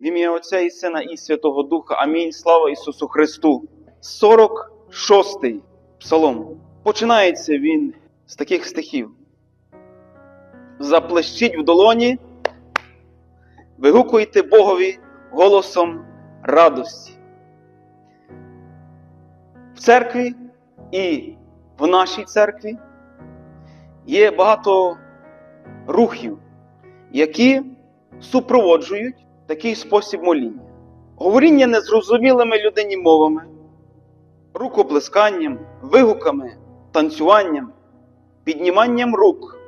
В ім'я Отця і Сина і Святого Духа. Амінь. Слава Ісусу Христу. 46-й псалом. Починається він з таких стихів. Заплещіть в долоні, вигукуйте Богові голосом радості. В церкві і в нашій церкві є багато рухів, які супроводжують такий спосіб моління. Говоріння незрозумілими людині мовами, рукоплесканням, вигуками, танцюванням, підніманням рук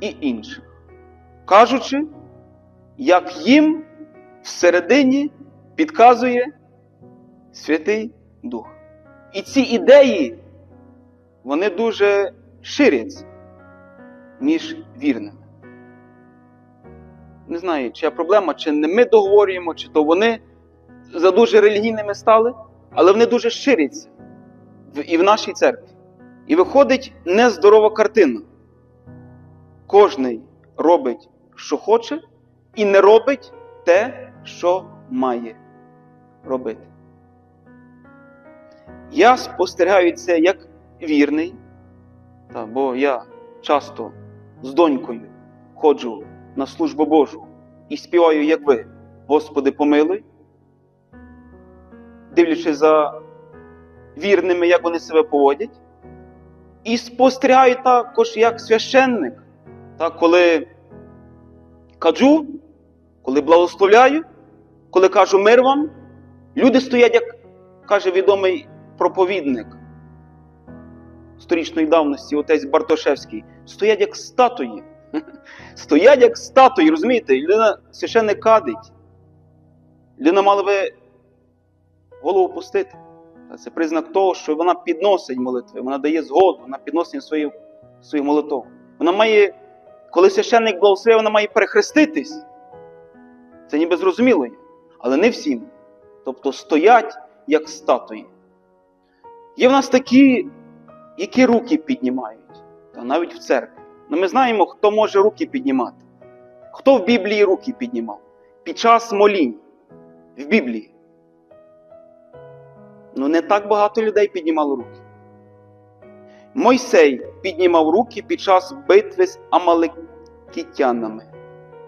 і інших, кажучи, як їм всередині підказує Святий Дух. І ці ідеї, вони дуже ширяться між вірними. Не знаю, чия проблема, чи не ми договорюємо, чи то вони за дуже релігійними стали, але вони дуже ширяться і в нашій церкві. І виходить нездорова картина. Кожний робить, що хоче, і не робить те, що має робити. Я спостерігаю це як вірний, та, бо я часто з донькою ходжу на службу Божу і співаю, як ви, Господи, помилуй, дивлячись за вірними, як вони себе поводять. І спостерігаю також як священник, та, коли кажу, коли благословляю, коли кажу мир вам, люди стоять, як каже відомий проповідник сторічної давності, отець Бартошевський, стоять як статуї. Стоять як статуї, розумієте? Людина священник кадить. Людина мала би голову пустити. Це признак того, що вона підносить молитви, вона дає згоду, вона підносить свою, свою молитву. Вона має, коли священник благословляє, вона має перехреститись. Це ніби зрозуміло. Але не всім. Тобто стоять як статуї. Є в нас такі, які руки піднімають, та навіть в церкві. Ну, ми знаємо, хто може руки піднімати. Хто в Біблії руки піднімав? Під час молінь в Біблії. Ну, не так багато людей піднімало руки. Мойсей піднімав руки під час битви з амалекітянами.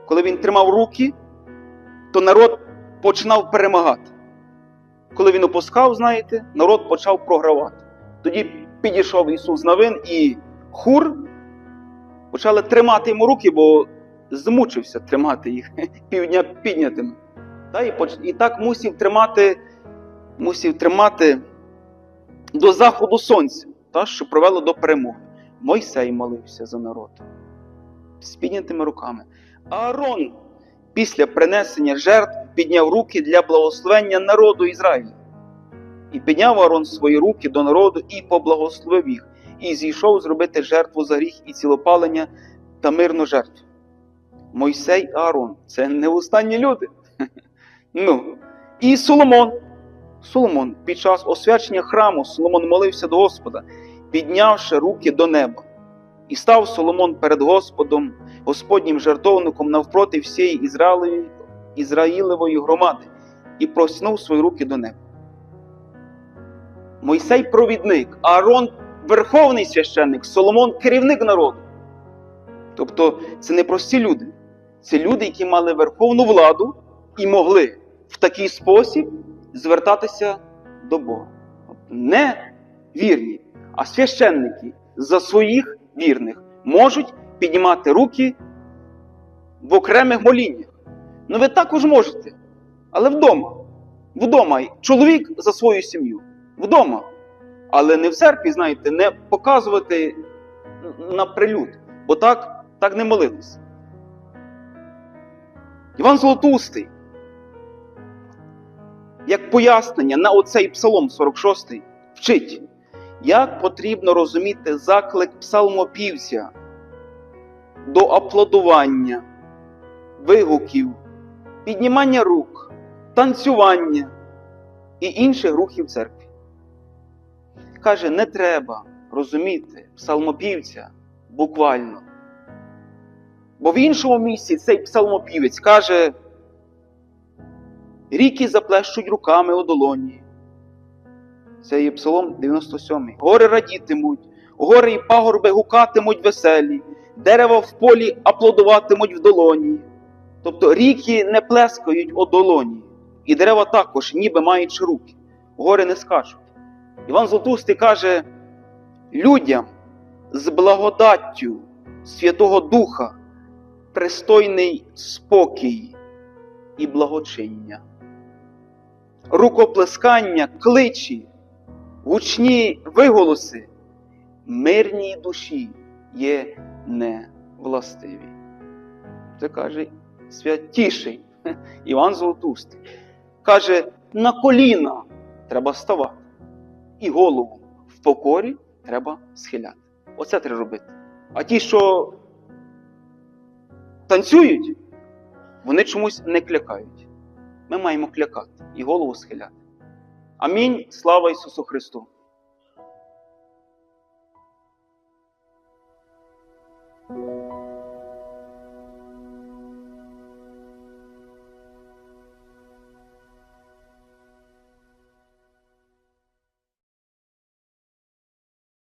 Коли він тримав руки, то народ починав перемагати. Коли він опускав, знаєте, народ почав програвати. Тоді підійшов Ісус Навин і хур почали тримати йому руки, бо змучився тримати їх півдня піднятими. Та, і, і так мусив тримати, мусив тримати до заходу сонця, та, що привело до перемоги. Мойсей молився за народ з піднятими руками. Аарон після принесення жертв підняв руки для благословення народу Ізраїля. І підняв Аарон свої руки до народу і поблагословив їх, і зійшов зробити жертву за гріх і цілопалення та мирну жертву. Мойсей Аарон це не останні люди. Ну, і Соломон. Соломон під час освячення храму Соломон молився до Господа, піднявши руки до неба. І став Соломон перед Господом, Господнім жертовником навпроти всієї Ізраїлевої, Ізраїлевої громади, і простягнув свої руки до неба. Мойсей провідник, Аарон верховний священник, Соломон керівник народу. Тобто це не прості люди, це люди, які мали верховну владу і могли в такий спосіб звертатися до Бога. Не вірні, а священники за своїх вірних можуть піднімати руки в окремих моліннях. Ну ви також можете, але вдома. Вдома чоловік за свою сім'ю. Вдома. Але не в церкві, знаєте, не показувати на прилюд, бо так, так не молились. Іван Золотустий, як пояснення на оцей псалом 46 вчить, як потрібно розуміти заклик псалмопівця до аплодування, вигуків, піднімання рук, танцювання і інших рухів церкви. Каже, не треба розуміти псалмопівця буквально. Бо в іншому місці цей псалмопівець каже: Ріки заплещуть руками у долоні. Це є Псалом 97. Гори радітимуть, гори і пагорби гукатимуть веселі, дерева в полі аплодуватимуть в долоні. Тобто ріки не плескають у долоні, і дерева також, ніби маючи руки, гори не скачуть. Іван Золотустий каже людям з благодаттю Святого Духа пристойний спокій і благочиння, рукоплескання, кличі, гучні виголоси, мирній душі є невластиві. Це каже святіший Іван Золотустий. Каже, на коліна треба ставати, і голову в покорі треба схиляти. Оце треба робити. А ті, що танцюють, вони чомусь не клякають. Ми маємо клякати і голову схиляти. Амінь. Слава Ісусу Христу!